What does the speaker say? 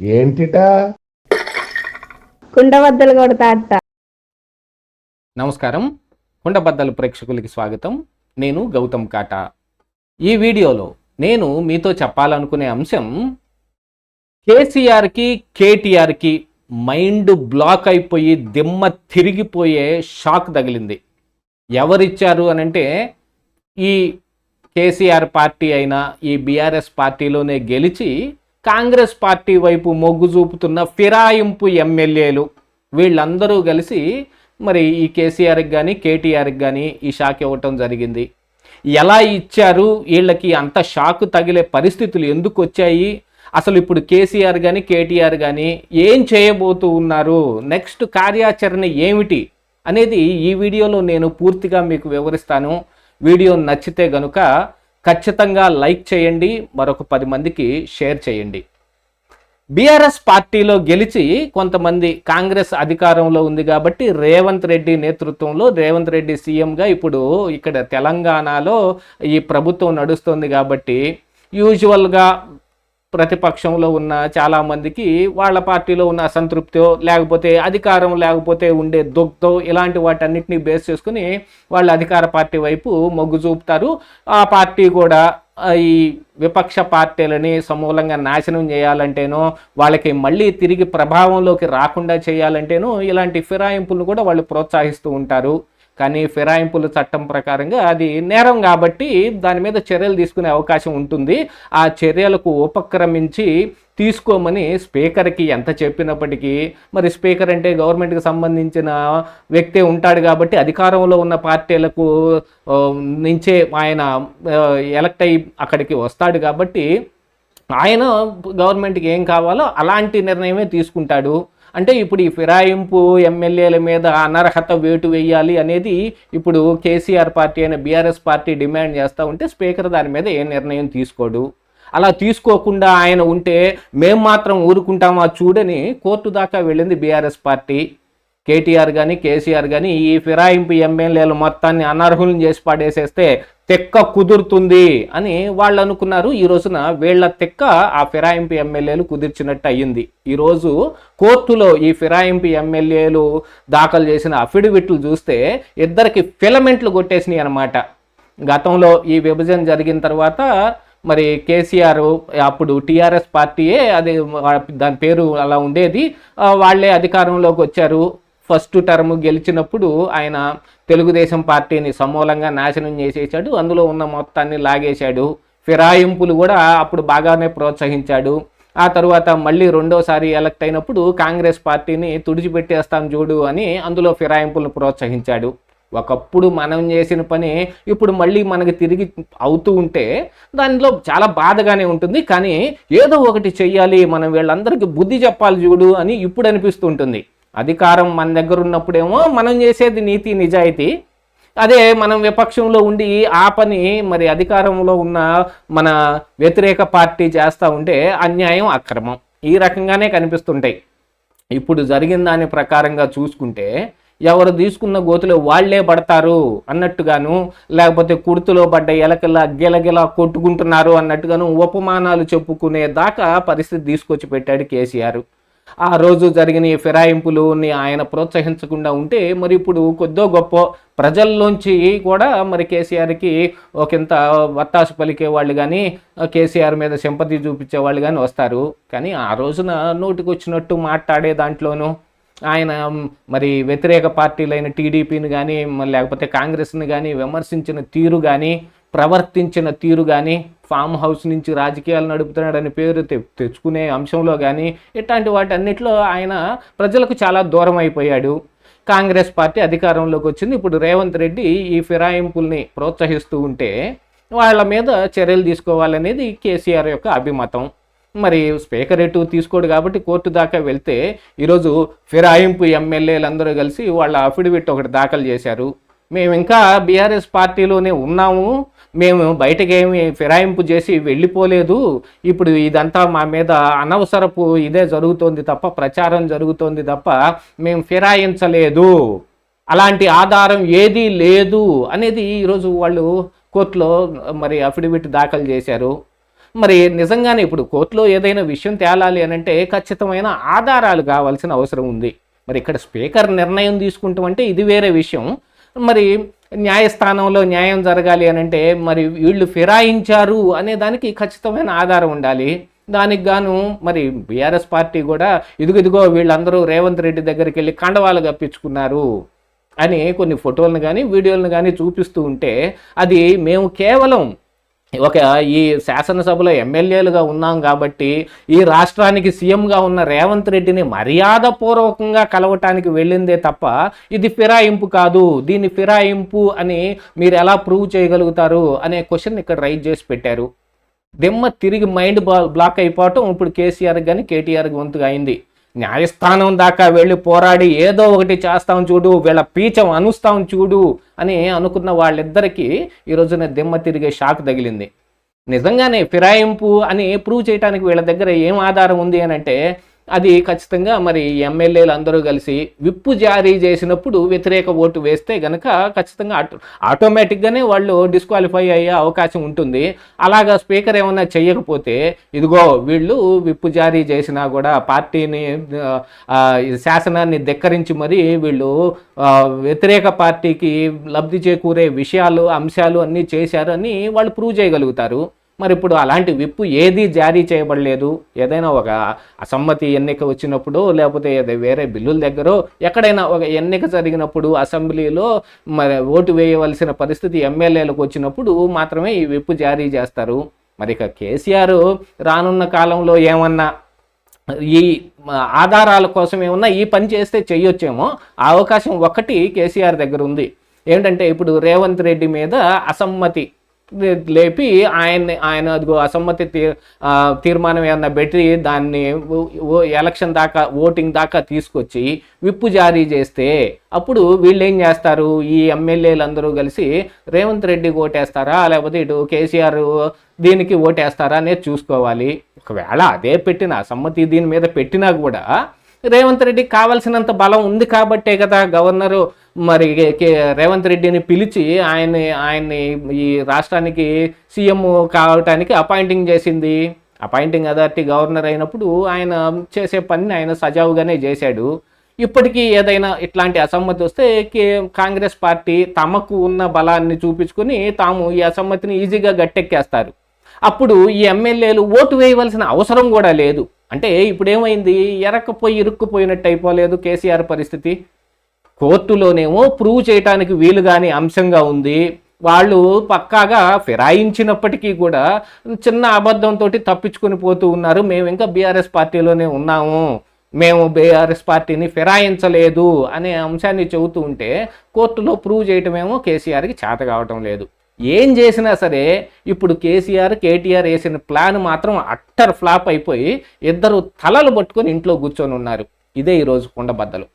ఏంటిటా? కుండబద్దలు కొడతా నమస్కారం. కుండబద్దలు ప్రేక్షకులకి స్వాగతం. నేను గౌతమ్ కాటా. ఈ వీడియోలో నేను మీతో చెప్పాలనుకునే అంశం కేసీఆర్కి కేటీఆర్కి మైండ్ బ్లాక్ అయిపోయి దిమ్మ తిరిగిపోయే షాక్ తగిలింది. ఎవరిచ్చారు అని అంటే ఈ కేసీఆర్ పార్టీ అయినా ఈ బీఆర్ఎస్ పార్టీలోనే గెలిచి కాంగ్రెస్ పార్టీ వైపు మొగ్గు చూపుతున్న ఫిరాయింపు ఎమ్మెల్యేలు వీళ్ళందరూ కలిసి మరి ఈ కేసీఆర్కి కానీ కేటీఆర్కి కానీ ఈ షాక్ ఇవ్వటం జరిగింది. ఎలా ఇచ్చారు? వీళ్ళకి అంత షాక్ తగిలే పరిస్థితులు ఎందుకు వచ్చాయి? అసలు ఇప్పుడు కేసీఆర్ కానీ కేటీఆర్ కానీ ఏం చేయబోతూ ఉన్నారు? నెక్స్ట్ కార్యాచరణ ఏమిటి? అనేది ఈ వీడియోలో నేను పూర్తిగా మీకు వివరిస్తాను. వీడియో నచ్చితే గనుక ఖచ్చితంగా లైక్ చేయండి మరొక పది మందికి షేర్ చేయండి. బీఆర్ఎస్ పార్టీలో గెలిచి కొంతమంది కాంగ్రెస్ అధికారంలో ఉంది కాబట్టి రేవంత్ రెడ్డి నేతృత్వంలో రేవంత్ రెడ్డి సీఎంగా ఇప్పుడు ఇక్కడ తెలంగాణలో ఈ ప్రభుత్వం నడుస్తుంది కాబట్టి యూజువల్గా ప్రతిపక్షంలో ఉన్న చాలామందికి వాళ్ళ పార్టీలో ఉన్న అసంతృప్తో లేకపోతే అధికారం లేకపోతే ఉండే దుగ్ధో ఇలాంటి వాటన్నిటిని బేస్ చేసుకుని వాళ్ళు అధికార పార్టీ వైపు మొగ్గు చూపుతారు. ఆ పార్టీ కూడా ఈ విపక్ష పార్టీలని సమూలంగా నాశనం చేయాలంటేనో వాళ్ళకి మళ్ళీ తిరిగి ప్రభావంలోకి రాకుండా చేయాలంటేనో ఇలాంటి ఫిరాయింపులను కూడా వాళ్ళు ప్రోత్సహిస్తూ ఉంటారు. కానీ ఫిరాయింపుల చట్టం ప్రకారంగా అది నేరం కాబట్టి దాని మీద చర్యలు తీసుకునే అవకాశం ఉంటుంది. ఆ చర్యలకు ఉపక్రమించి తీసుకోమని స్పీకర్కి ఎంత చెప్పినప్పటికీ మరి స్పీకర్ అంటే గవర్నమెంట్కి సంబంధించిన వ్యక్తే ఉంటాడు కాబట్టి అధికారంలో ఉన్న పార్టీలకు నుంచే ఆయన ఎలక్ట్ అయ్యి అక్కడికి వస్తాడు కాబట్టి ఆయన గవర్నమెంట్కి ఏం కావాలో అలాంటి నిర్ణయమే తీసుకుంటాడు. అంటే ఇప్పుడు ఈ ఫిరాయింపు ఎమ్మెల్యేల మీద అనర్హత వేటు వేయాలి అనేది ఇప్పుడు కేసీఆర్ పార్టీ అయిన బీఆర్ఎస్ పార్టీ డిమాండ్ చేస్తూ ఉంటే స్పీకర్ దాని మీద ఏ నిర్ణయం తీసుకోడు. అలా తీసుకోకుండా ఆయన ఉంటే మేం మాత్రం ఊరుకుంటామా చూడని కోర్టు దాకా వెళ్ళింది బీఆర్ఎస్ పార్టీ. కేటీఆర్ కానీ కేసీఆర్ కానీ ఈ ఫిరాయింపు ఎమ్మెల్యేలు మొత్తాన్ని అనర్హులను చేసి పడేసేస్తే తెక్క కుదురుతుంది అని వాళ్ళు అనుకున్నారు. ఈ రోజున వీళ్ళ తెక్క ఆ ఫిరాయింపు ఎమ్మెల్యేలు కుదిర్చినట్టు అయ్యింది. ఈరోజు కోర్టులో ఈ ఫిరాయింపు ఎమ్మెల్యేలు దాఖలు చేసిన అఫిడవిట్లు చూస్తే ఇద్దరికి ఫిలమెంట్లు కొట్టేసినాయి అనమాట గతంలో ఈ విభజన జరిగిన తర్వాత మరి కేసీఆర్ అప్పుడు టీఆర్ఎస్ పార్టీయే అది దాని పేరు అలా ఉండేది. వాళ్ళే అధికారంలోకి వచ్చారు. ఫస్ట్ టర్మ్ గెలిచినప్పుడు ఆయన తెలుగుదేశం పార్టీని సమూలంగా నాశనం చేసేసాడు అందులో ఉన్న మొత్తాన్ని లాగేశాడు. ఫిరాయింపులు కూడా అప్పుడు బాగానే ప్రోత్సహించాడు. ఆ తర్వాత మళ్ళీ రెండోసారి ఎలక్ట్ అయినప్పుడు కాంగ్రెస్ పార్టీని తుడిచిపెట్టేస్తాం చూడు అని అందులో ఫిరాయింపులను ప్రోత్సహించాడు. ఒకప్పుడు మనం చేసిన పని ఇప్పుడు మళ్ళీ మనకి తిరిగి అవుతూ ఉంటే దానిలో చాలా బాధగానే ఉంటుంది. కానీ ఏదో ఒకటి చెయ్యాలి. మనం వీళ్ళందరికీ బుద్ధి చెప్పాలి చూడు అని ఇప్పుడు అనిపిస్తుంటుంది అధికారం మన దగ్గర ఉన్నప్పుడేమో మనం చేసేది నీతి నిజాయితీ. అదే మనం విపక్షంలో ఉండి ఆ పని మరి అధికారంలో ఉన్న మన వ్యతిరేక పార్టీ చేస్తూ ఉంటే అన్యాయం అక్రమం ఈ రకంగానే కనిపిస్తుంటాయి. ఇప్పుడు జరిగిన దాని ప్రకారంగా చూసుకుంటే ఎవరు తీసుకున్న గోతులో వాళ్ళే పడతారు అన్నట్టుగాను లేకపోతే కుర్తులో పడ్డ ఎలకలా గిలగిలా కొట్టుకుంటున్నారు అన్నట్టుగాను ఉపమానాలు చెప్పుకునే దాకా పరిస్థితి తీసుకొచ్చి పెట్టాడు కేసీఆర్. ఆ రోజు జరిగిన ఈ ఫిరాయింపులని ఆయన ప్రోత్సహించకుండా ఉంటే మరి ఇప్పుడు కొద్దో గొప్ప ప్రజల్లోంచి కూడా మరి కేసీఆర్కి ఒకంత వత్తాసు పలికే వాళ్ళు కానీ కేసీఆర్ మీద సింపతి చూపించే వాళ్ళు కానీ వస్తారు. కానీ ఆ రోజున నోటికి వచ్చినట్టు మాట్లాడే దాంట్లోనూ ఆయన మరి వ్యతిరేక పార్టీలైన టీడీపీని కానీ లేకపోతే కాంగ్రెస్ని కానీ విమర్శించిన తీరు కానీ ప్రవర్తించిన తీరు కానీ ఫామ్ హౌస్ నుంచి రాజకీయాలు నడుపుతున్నాడని పేరు తె- తెచ్చుకునే అంశంలో కానీ ఇట్లాంటి వాటన్నిటిలో ఆయన ప్రజలకు చాలా దూరం అయిపోయాడు. కాంగ్రెస్ పార్టీ అధికారంలోకి వచ్చింది. ఇప్పుడు రేవంత్ రెడ్డి ఈ ఫిరాయింపుల్ని ప్రోత్సహిస్తూ ఉంటే వాళ్ళ మీద చర్యలు తీసుకోవాలనేది కేసీఆర్ యొక్క అభిమతం. మరి స్పీకర్ ఎటు తీసుకోడు కాబట్టి కోర్టు దాకా వెళ్తే ఈరోజు ఫిరాయింపు ఎమ్మెల్యేలు అందరూ కలిసి వాళ్ళ అఫిడవిట్ ఒకటి దాఖలు చేశారు. మేము ఇంకా బీఆర్ఎస్ పార్టీలోనే ఉన్నాము. మేము బయటకేమి ఫిరాయింపు చేసి వెళ్ళిపోలేదు. ఇప్పుడు ఇదంతా మా మీద అనవసరపు ఇదే జరుగుతోంది తప్ప ప్రచారం జరుగుతోంది తప్ప మేము ఫిరాయించలేదు. అలాంటి ఆధారం ఏదీ లేదు అనేది ఈరోజు వాళ్ళు కోర్టులో మరి అఫిడవిట్ దాఖలు చేశారు. మరి నిజంగానే ఇప్పుడు కోర్టులో ఏదైనా విషయం తేలాలి అని అంటే ఖచ్చితమైన ఆధారాలు కావాల్సిన అవసరం ఉంది. మరి ఇక్కడ స్పీకర్ నిర్ణయం తీసుకుంటాం అంటే ఇది వేరే విషయం. మరి న్యాయస్థానంలో న్యాయం జరగాలి అని అంటే మరి వీళ్ళు ఫిరాయించారు అనే దానికి ఖచ్చితమైన ఆధారం ఉండాలి. దానికి గాను మరి బీఆర్ఎస్ పార్టీ కూడా ఇదిగో ఇదిగో వీళ్ళందరూ రేవంత్ రెడ్డి దగ్గరికి వెళ్ళి కండవాలు కప్పించుకున్నారు అని కొన్ని ఫోటోలను కానీ వీడియోలను కానీ చూపిస్తూ ఉంటే అది మేము కేవలం ఒక ఈ శాసనసభలో ఎమ్మెల్యేలుగా ఉన్నాం కాబట్టి ఈ రాష్ట్రానికి సీఎంగా ఉన్న రేవంత్ రెడ్డిని మర్యాదపూర్వకంగా కలవటానికి వెళ్ళిందే తప్ప ఇది ఫిరాయింపు కాదు. దీన్ని ఫిరాయింపు అని మీరు ఎలా ప్రూవ్ చేయగలుగుతారు అనే క్వశ్చన్ ఇక్కడ రైజ్ చేసి పెట్టారు. దిమ్మ తిరిగి మైండ్ బ్లాక్ అయిపోవటం ఇప్పుడు కేసీఆర్ కానీ కేటీఆర్ వంతుగా అయింది. న్యాయస్థానం దాకా వెళ్ళి పోరాడి ఏదో ఒకటి చేస్తాం చూడు వీళ్ళ పీచం అనుస్తాం చూడు అని అనుకున్న వాళ్ళిద్దరికీ ఈ రోజున దిమ్మ తిరిగే షాక్ తగిలింది. నిజంగానే ఫిరాయింపు అని ప్రూవ్ చేయడానికి వీళ్ళ దగ్గర ఏం ఆధారం ఉంది అని అంటే అది ఖచ్చితంగా మరి ఎమ్మెల్యేలు అందరూ కలిసి విప్పు జారీ చేసినప్పుడు వ్యతిరేక ఓటు వేస్తే గనక ఖచ్చితంగా ఆటో ఆటోమేటిక్గానే వాళ్ళు డిస్క్వాలిఫై అయ్యే అవకాశం ఉంటుంది. అలాగా స్పీకర్ ఏమన్నా చేయకపోతే ఇదిగో వీళ్ళు విప్పు జారీ చేసినా కూడా పార్టీని శాసనాన్ని ధిక్కరించి మరి వీళ్ళు వ్యతిరేక పార్టీకి లబ్ధి చేకూరే విషయాలు అంశాలు అన్నీ చేశారు అని వాళ్ళు ప్రూవ్ చేయగలుగుతారు. మరి ఇప్పుడు అలాంటి విప్పు ఏది జారీ చేయబడలేదు. ఏదైనా ఒక అసమ్మతి ఎన్నిక వచ్చినప్పుడు లేకపోతే ఏదో వేరే బిల్లుల దగ్గర ఎక్కడైనా ఒక ఎన్నిక జరిగినప్పుడు అసెంబ్లీలో మరి ఓటు వేయవలసిన పరిస్థితి ఎమ్మెల్యేలకు వచ్చినప్పుడు మాత్రమే ఈ విప్పు జారీ చేస్తారు. మరి ఇక కేసీఆర్ రానున్న కాలంలో ఏమన్నా ఈ ఆధారాల కోసం ఏమన్నా ఈ పని చేస్తే చేయొచ్చేమో ఆ అవకాశం ఒకటి కేసీఆర్ దగ్గర ఉంది. ఏంటంటే ఇప్పుడు రేవంత్ రెడ్డి మీద అసమ్మతి లేపి ఆయన్ని ఆయన అదిగో అసమ్మతి తీ తీర్మానం ఏమన్నా పెట్టి దాన్ని ఎలక్షన్ దాకా ఓటింగ్ దాకా తీసుకొచ్చి విప్పు జారీ చేస్తే అప్పుడు వీళ్ళు ఏం చేస్తారు? ఈ ఎమ్మెల్యేలు అందరూ కలిసి రేవంత్ రెడ్డికి ఓటేస్తారా? లేకపోతే ఇటు కేసీఆర్ దీనికి ఓటేస్తారా అనేది చూసుకోవాలి. ఒకవేళ అదే పెట్టిన అసమ్మతి దీని మీద పెట్టినా కూడా రేవంత్ రెడ్డికి కావాల్సినంత బలం ఉంది కాబట్టే కదా గవర్నరు మరి కే- రేవంత్ రెడ్డిని పిలిచి ఆయన్ని ఆయన్ని ఈ రాష్ట్రానికి సీఎం కావటానికి అపాయింటింగ్ చేసింది. అపాయింటింగ్ అథారిటీ గవర్నర్ అయినప్పుడు ఆయన చేసే పనిని ఆయన సజావుగానే చేశాడు. ఇప్పటికీ ఏదైనా ఇట్లాంటి అసమ్మతి వస్తే కే- కాంగ్రెస్ పార్టీ తమకు ఉన్న బలాన్ని చూపించుకొని తాము ఈ అసమ్మతిని ఈజీగా గట్టెక్కేస్తారు. అప్పుడు ఈ ఎమ్మెల్యేలు ఓటు వేయవలసిన అవసరం కూడా లేదు. అంటే ఇప్పుడేమైంది? ఎరక్కపోయి ఇరుక్కుపోయినట్టు అయిపోలేదు కేసీఆర్ పరిస్థితి. కోర్టులోనేమో ప్రూవ్ చేయడానికి వీలు కాని అంశంగా ఉంది. వాళ్ళు పక్కాగా ఫిరాయించినప్పటికీ కూడా చిన్న అబద్ధంతో తప్పించుకొని పోతూ ఉన్నారు. మేము ఇంకా బీఆర్ఎస్ పార్టీలోనే ఉన్నాము. మేము బీఆర్ఎస్ పార్టీని ఫిరాయించలేదు అనే అంశాన్ని చెబుతూ ఉంటే కోర్టులో ప్రూవ్ చేయటమేమో కేసీఆర్కి చేత కావటం లేదు. ఏం చేసినా సరే ఇప్పుడు కేసీఆర్ కేటీఆర్ వేసిన ప్లాన్ మాత్రం అట్టర్ ఫ్లాప్ అయిపోయి ఇద్దరు తలలు పట్టుకొని ఇంట్లో కూర్చొని ఉన్నారు. ఇదే ఈరోజు కుండబద్దలు.